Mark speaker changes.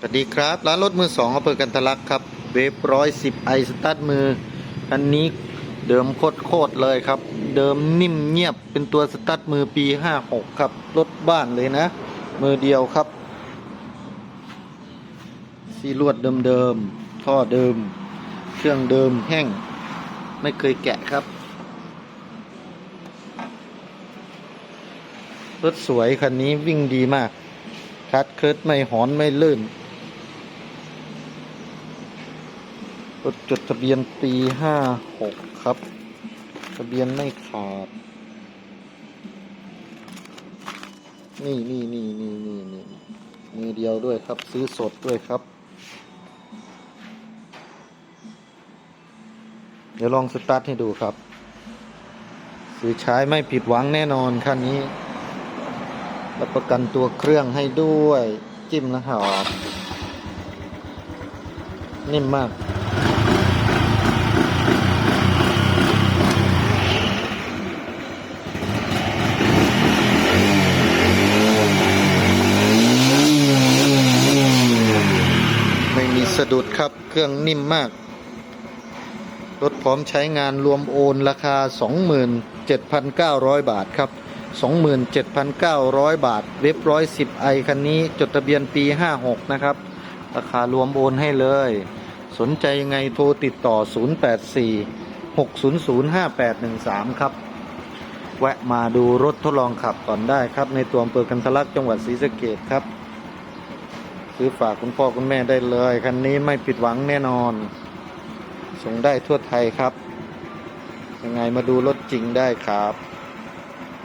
Speaker 1: สวัสดีครับ ร้านรถมือสองอำเภอกันทะลักครับ เวฟร้อยสิบไอสตาร์ทมือ อันนี้เดิมโคตรโคตรเลยครับ เดิมนิ่มเงียบเป็นตัวสตาร์ทมือปีห้าหกครับ รถบ้านเลยนะ มือเดียวครับ ซีลวดเดิมๆ ท่อเดิม เครื่องเดิมแห้ง ไม่เคยแกะครับ รถสวยคันนี้วิ่งดีมากคัดเคิร์ดไม่หอนไม่ลื่น รถจดทะเบียนปีห้าหกครับ ทะเบียนไม่ขาด นี่นี่นี่นี่นี่นี่มือเดียวด้วยครับ ซื้อสดด้วยครับ เดี๋ยวลองสตาร์ทให้ดูครับ ซื้อใช้ไม่ผิดหวังแน่นอนคันนี้ รับประกันตัวเครื่องให้ด้วย จิ้มแล้วหอมนิ่มมาก สะดุดครับเครื่องนิ่มมาก รถพร้อมใช้งานรวมโอนราคา 27,900 บาทครับ 27,900 บาท เว็บร้อยสิบไอคันนี้จดทะเบียนปี 56 นะครับ ราคารวมโอนให้เลย สนใจยังไงโทรติดต่อ 084 600 5813 ครับ แวะมาดูรถทดลองขับก่อนได้ครับ ในตัวอำเภอกันทะลักจังหวัดศรีสะเกดครับ ซื้อฝากคุณพ่อคุณแม่ได้เลย คันนี้ไม่ผิดหวังแน่นอน ส่งได้ทั่วไทยครับ ยังไงมาดูรถจริงได้ครับ